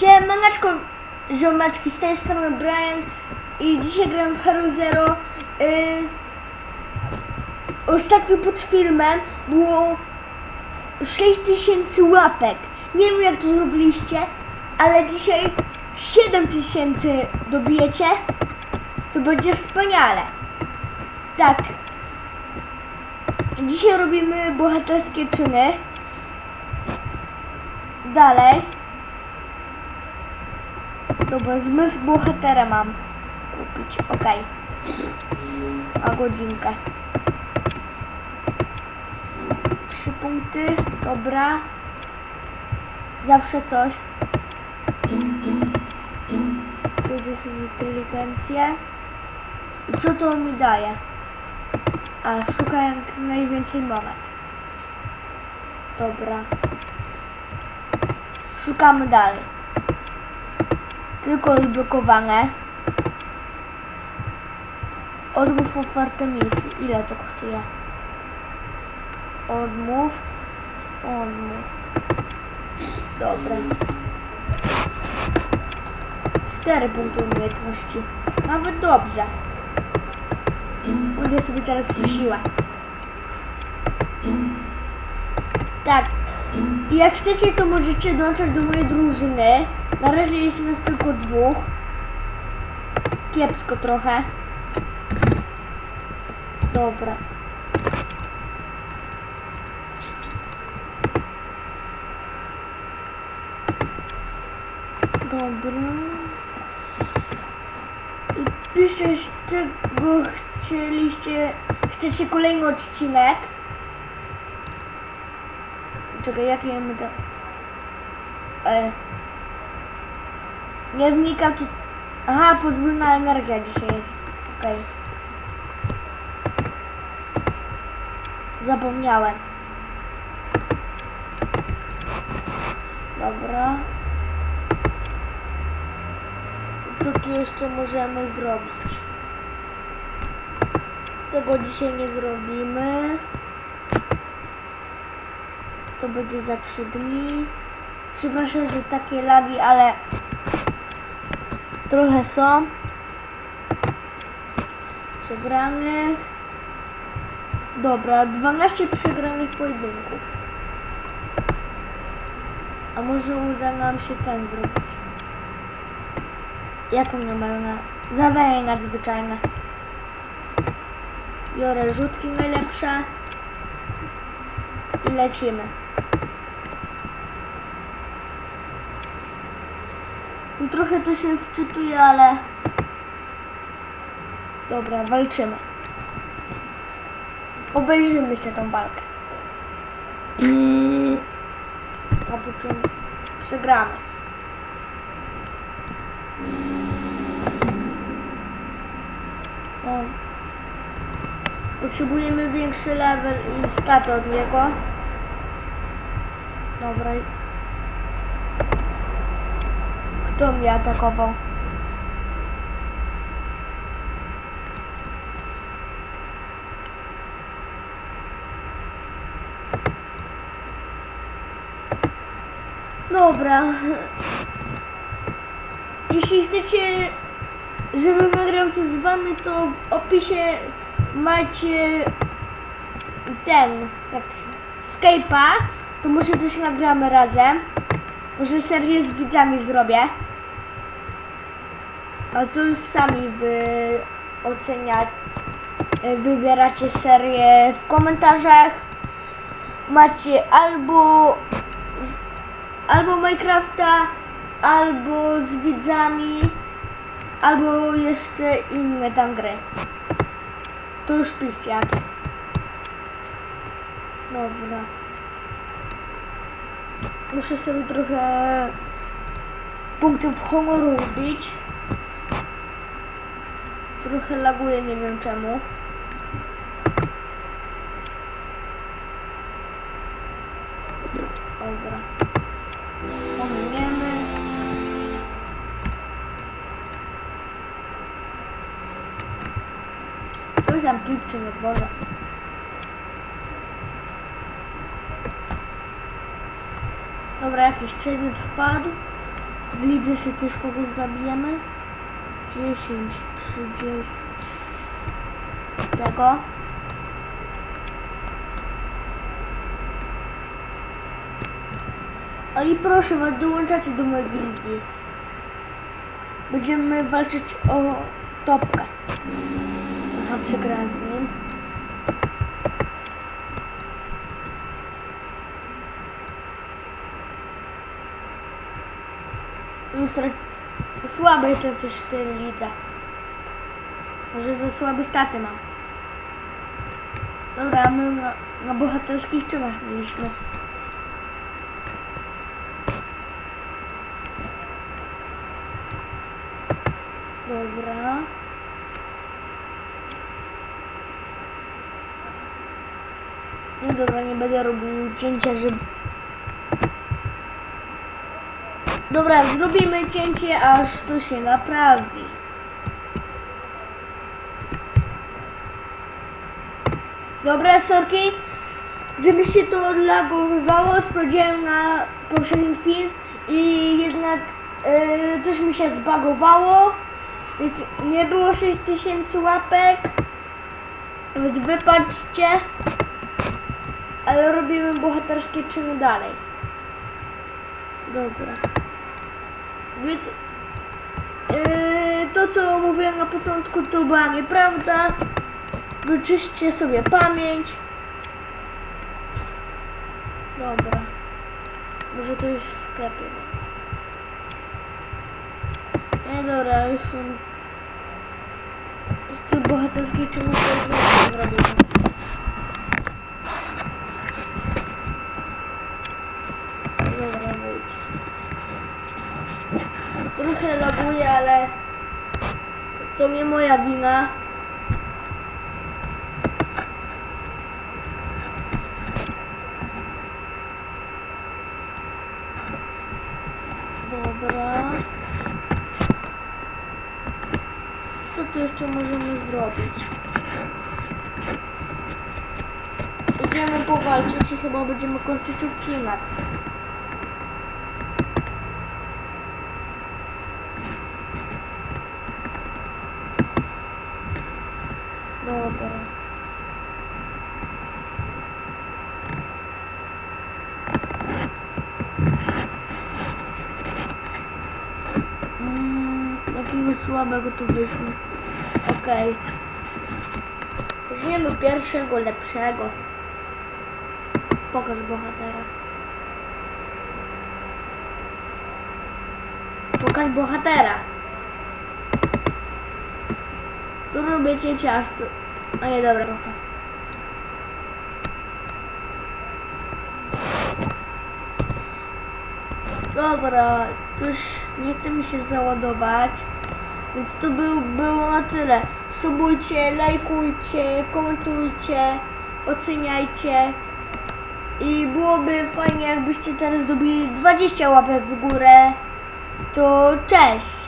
Siemaneczko, ziomeczki, z tej strony Brian i dzisiaj gram w Hero Zero. Yy, ostatnio pod filmem było 6000 łapek. Nie wiem jak to zrobiliście, ale dzisiaj 7000 dobijecie. To będzie wspaniale. Tak. Dzisiaj robimy bohaterskie czyny. Dalej. Dobra, zmysł bohatera mam kupić. Okej. A godzinkę. Trzy punkty. Dobra. Zawsze coś. Wtedy sobie inteligencję. I co to mi daje? A, szukam jak najwięcej monet. Dobra. Szukamy dalej. Tylko odblokowane. Odmów ofertę misji. Ile to kosztuje? Odmów. Odmów. Dobra. 4 punkty umiejętności. Nawet dobrze. Pójdę sobie teraz w siłę. Tak. I jak chcecie, to możecie dołączać do mojej drużyny. Na razie jest nas tylko dwóch. Kiepsko trochę. Dobra. Dobra. I piszcie, czego chcieliście, chcecie kolejny odcinek. Czekaj, jakie my to... E, nie wnikam tu... Aha, podwójna energia dzisiaj jest. Okej. Zapomniałem. Dobra. Co tu jeszcze możemy zrobić? Tego dzisiaj nie zrobimy. To będzie za 3 dni. Przepraszam, że takie lagi, ale trochę są. Przegranych. Dobra, 12 przegranych pojedynków. A może uda nam się ten zrobić? Jaką na... Zadanie nadzwyczajne. Biorę rzutki najlepsze. I lecimy. Trochę to się wczytuje, ale... Dobra, walczymy. Obejrzymy sobie tą walkę. A po czym przegramy. O. Potrzebujemy większy level i staty od niego. Dobra. Kto mnie atakował? Dobra. Jeśli chcecie, żebym nagrał to z wami, to w opisie macie ten, jak to się Skype'a, to może też nagramy razem. Może serię z widzami zrobię. Ale to już sami wy oceniacie, wybieracie serię w komentarzach. Macie albo z, albo Minecrafta, albo z widzami, albo jeszcze inne tam gry. To już piszcie jakie. Dobra. Muszę sobie trochę punktów honoru wbić. Trochę laguje, nie wiem czemu. Dobra. Pominiemy. Coś tam pipczy na dworze. Dobra, jakiś przedmiot wpadł. W lidze sobie też kogoś zabijemy. 10, 30. Tego. O i proszę was, dołączacie do mojej gildii. Będziemy walczyć o topkę. Aha, przegrałem z nim. No, stra- Słaby jestem coś w tej lidze. Może za słabe staty mam. Dobra, my na, na bohaterskich czynach mieliśmy. Dobra. No dobra, nie będę robił cięcia, żeby... Dobra, zrobimy cięcie, aż to się naprawi. Dobra, sorki. Gdyby się to odlagowywało, sprawdziłem na poprzednim film i jednak e, coś mi się zbagowało, więc nie było 6000 łapek, więc wypatrzcie, ale robimy bohaterskie czyny dalej. Dobra. Więc e, to co mówiłem na początku to była nieprawda. Wyczyście sobie pamięć. Dobra. Może to już w sklepie. Nie dobra, już są... Te bohaterskie czyny to nie zrobimy. Dobra, wyjdź. Trochę loguje, ale to nie moja wina. Dobra. Co tu jeszcze możemy zrobić? Idziemy powalczyć i chyba będziemy kończyć odcinek. Dobra. Mm, jakiego słabego tu byśmy. Okej. Weźmiemy pierwszego, lepszego. Pokaż bohatera. Pokaż bohatera. Tu robię cięcie aż. A nie, dobra, trochę. Dobra, coś nie chce mi się załadować. Więc to był, było na tyle. Subujcie, lajkujcie, komentujcie, oceniajcie. I byłoby fajnie, jakbyście teraz dobili 20 łapek w górę. To cześć!